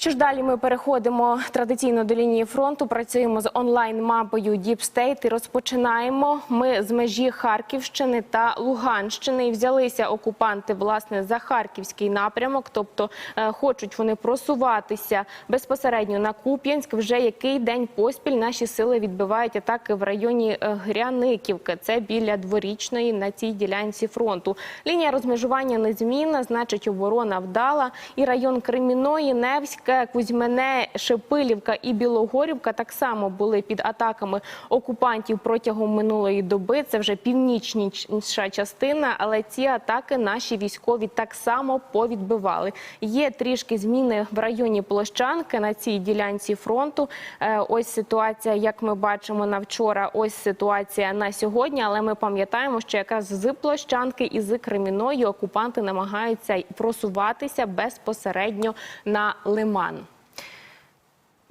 Що ж далі ми переходимо традиційно до лінії фронту. Працюємо з онлайн-мапою State і розпочинаємо. Ми з межі Харківщини та Луганщини і взялися окупанти власне за харківський напрямок, тобто е, хочуть вони просуватися безпосередньо на Куп'янськ. Вже який день поспіль наші сили відбивають атаки в районі е, Гряниківки. Це біля дворічної на цій ділянці фронту. Лінія розмежування незмінна, значить оборона вдала. І район Креміної, Невське, Кузьмене, Шепилівка і Білогорівка так само були під атаками окупантів протягом минулої доби. Це вже північніша частина, але ці атаки наші військові так само повідбивали. Є трішки зміни в районі Площанки на цій ділянці фронту. Е, Ось ситуація, як ми бачимо на вчора. Ось ситуація на сьогодні. Але ми пам'ятаємо, що якраз з Площанки і з Креміної окупанти намагаються просуватися безпосередньо на Лиман. Nummern.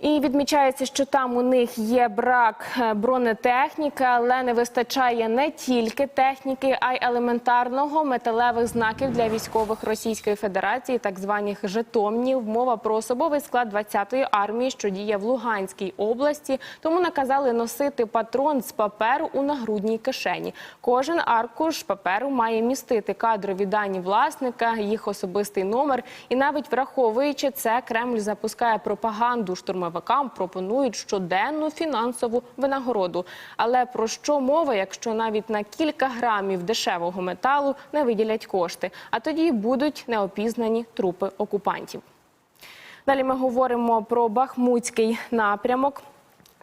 І відмічається, що там у них є брак е, бронетехніки, але не вистачає не тільки техніки, а й елементарного металевих знаків для військових Російської Федерації, так званих жетомнів. Мова про особовий склад 20-ї армії, що діє в Луганській області. Тому наказали носити патрон з паперу у нагрудній кишені. Кожен аркуш паперу має містити кадрові дані власника, їх особистий номер. І навіть враховуючи це, Кремль запускає пропаганду штурмовикам, пропонують щоденну фінансову винагороду. Але про що мова, якщо навіть на кілька грамів дешевого металу не виділять кошти? А тоді будуть неопізнані трупи окупантів. Далі ми говоримо про Бахмутський напрямок.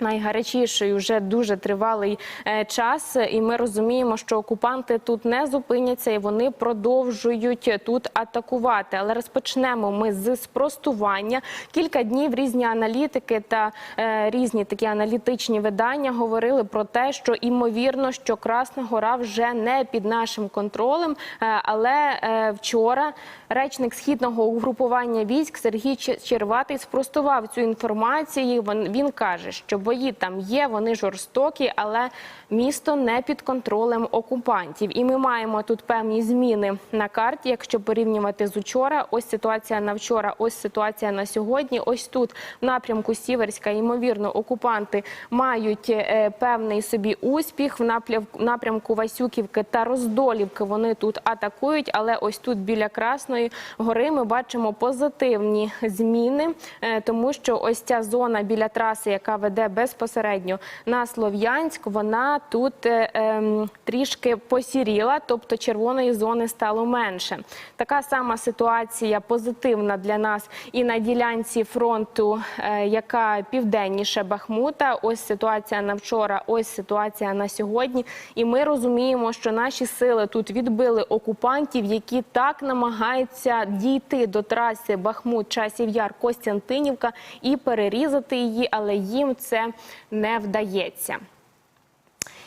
Найгарячіший вже дуже тривалий е, час, і ми розуміємо, що окупанти тут не зупиняться і вони продовжують тут атакувати. Але розпочнемо ми з спростування. Кілька днів різні аналітики та е, різні такі аналітичні видання говорили про те, що імовірно, що Красна Гора вже не під нашим контролем. Е, але е, вчора речник східного угрупування військ Сергій Че- Черватий спростував цю інформацію. Він, він каже, що бої там є, вони жорстокі, але місто не під контролем окупантів. І ми маємо тут певні зміни на карті. Якщо порівнювати з учора, ось ситуація на вчора, ось ситуація на сьогодні. Ось тут в напрямку Сіверська, ймовірно, окупанти мають е, певний собі успіх в напрям- напрямку Васюківки та Роздолівки. Вони тут атакують, але ось тут біля Красної гори ми бачимо позитивні зміни, е, тому що ось ця зона біля траси, яка веде безпосередньо на Слов'янськ, вона тут е, ем, трішки посіріла, тобто червоної зони стало менше. Така сама ситуація позитивна для нас і на ділянці фронту, е, яка південніше Бахмута. Ось ситуація на вчора, ось ситуація на сьогодні. І ми розуміємо, що наші сили тут відбили окупантів, які так намагаються дійти до траси Бахмут, Часів Яр, Костянтинівка і перерізати її, але їм це не вдається.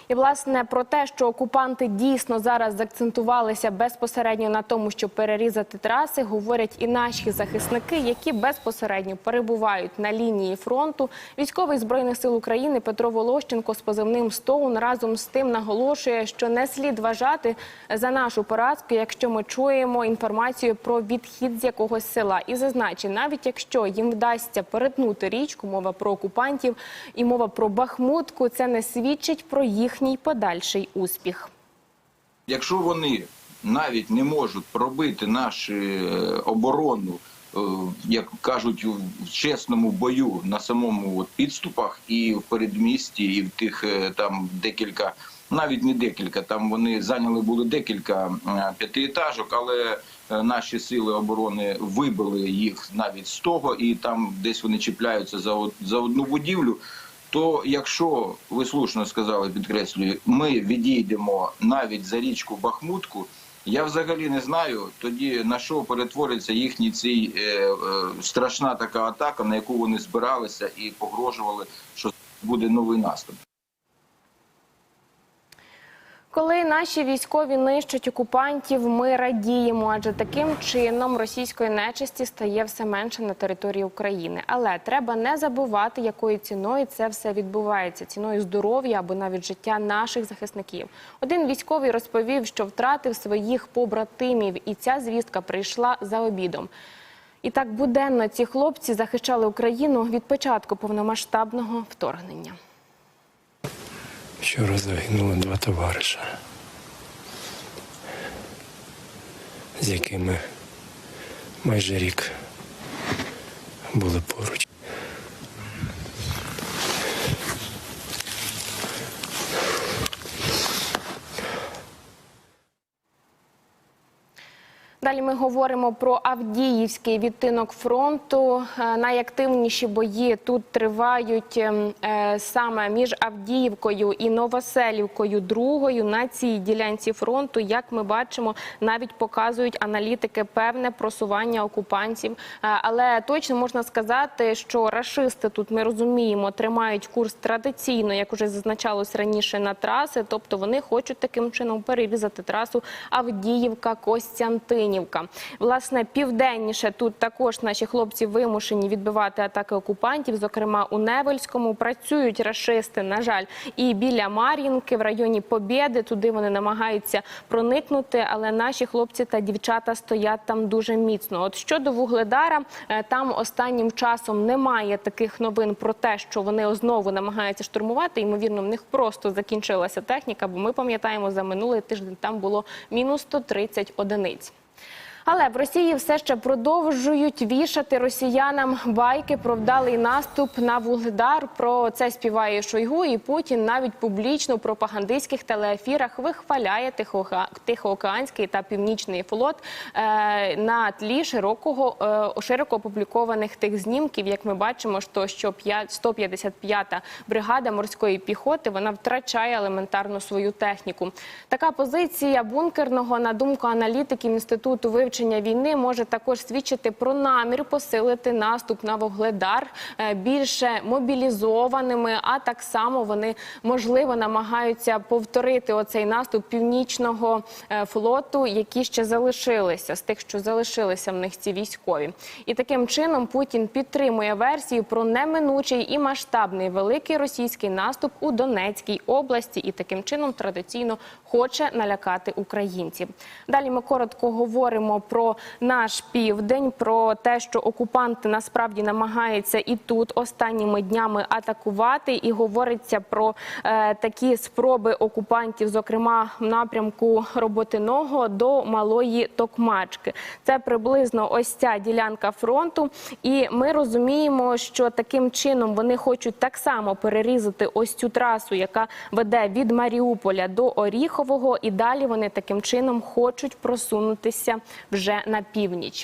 І власне про те, що окупанти дійсно зараз заакцентувалися безпосередньо на тому, щоб перерізати траси, говорять і наші захисники, які безпосередньо перебувають на лінії фронту. Військовий збройних сил України Петро Волощенко з позивним Стоун разом з тим наголошує, що не слід вважати за нашу поразку, якщо ми чуємо інформацію про відхід з якогось села. І зазначить, навіть якщо їм вдасться перетнути річку, мова про окупантів і мова про Бахмутку, це не свідчить про їхній подальший успіх. Якщо вони навіть не можуть пробити нашу оборону, е, як кажуть, в чесному бою на самому от підступах і в передмісті, і в тих е, там декілька, навіть не декілька, там вони зайняли були декілька е, п'ятиетажок, але е, наші сили оборони вибили їх навіть з того, і там десь вони чіпляються за, за одну будівлю. То якщо ви слушно сказали, підкреслюю, ми відійдемо навіть за річку Бахмутку, я взагалі не знаю тоді на що перетвориться їхній цей е, е, страшна така атака, на яку вони збиралися і погрожували, що буде новий наступ. Коли наші військові нищать окупантів, ми радіємо, адже таким чином російської нечисті стає все менше на території України. Але треба не забувати, якою ціною це все відбувається ціною здоров'я або навіть життя наших захисників. Один військовий розповів, що втратив своїх побратимів, і ця звістка прийшла за обідом. І так буденно ці хлопці захищали Україну від початку повномасштабного вторгнення. Вчора загинуло два товариша, з якими майже рік були поруч. Далі ми говоримо про Авдіївський відтинок фронту. Е, Найактивніші бої тут тривають ем, е, саме між Авдіївкою і Новоселівкою. Другою на цій ділянці фронту, як ми бачимо, навіть показують аналітики певне просування окупантів. Е, Але точно можна сказати, що рашисти тут ми розуміємо, тримають курс традиційно, як уже зазначалось раніше на траси. Тобто вони хочуть таким чином перерізати трасу Авдіївка-Костянтинівка. Власне, південніше тут також наші хлопці вимушені відбивати атаки окупантів. Зокрема, у Невельському працюють рашисти. На жаль, і біля Мар'їнки в районі Побєди. Туди вони намагаються проникнути, але наші хлопці та дівчата стоять там дуже міцно. От щодо Вугледара, е, там останнім часом немає таких новин про те, що вони знову намагаються штурмувати. Ймовірно, в них просто закінчилася техніка, бо ми пам'ятаємо, за минулий тиждень там було мінус 130 одиниць. Але в Росії все ще продовжують вішати росіянам байки про вдалий наступ на Вугледар. Про це співає Шойгу, і Путін навіть публічно в пропагандистських телеефірах вихваляє Тихоокеанський та Північний флот е, на тлі широкого е, широко опублікованих тих знімків. Як ми бачимо, що, що п'ять- 155-та бригада морської піхоти вона втрачає елементарно свою техніку. Така позиція бункерного, на думку аналітиків інституту вивчення війни, може також свідчити про намір посилити наступ на Вугледар е, більше мобілізованими. А так само вони можливо намагаються повторити оцей наступ північного е, флоту, які ще залишилися з тих, що залишилися в них ці військові. І таким чином Путін підтримує версію про неминучий і масштабний великий російський наступ у Донецькій області, і таким чином традиційно хоче налякати українців. Далі ми коротко про наш південь, про те, що окупанти насправді намагаються і тут останніми днями атакувати, і говориться про е, такі спроби окупантів, зокрема в напрямку Роботиного до Малої Токмачки. Це приблизно ось ця ділянка фронту, і ми розуміємо, що таким чином вони хочуть так само перерізати ось цю трасу, яка веде від Маріуполя до Оріхового, і далі вони таким чином хочуть просунутися вже на північ.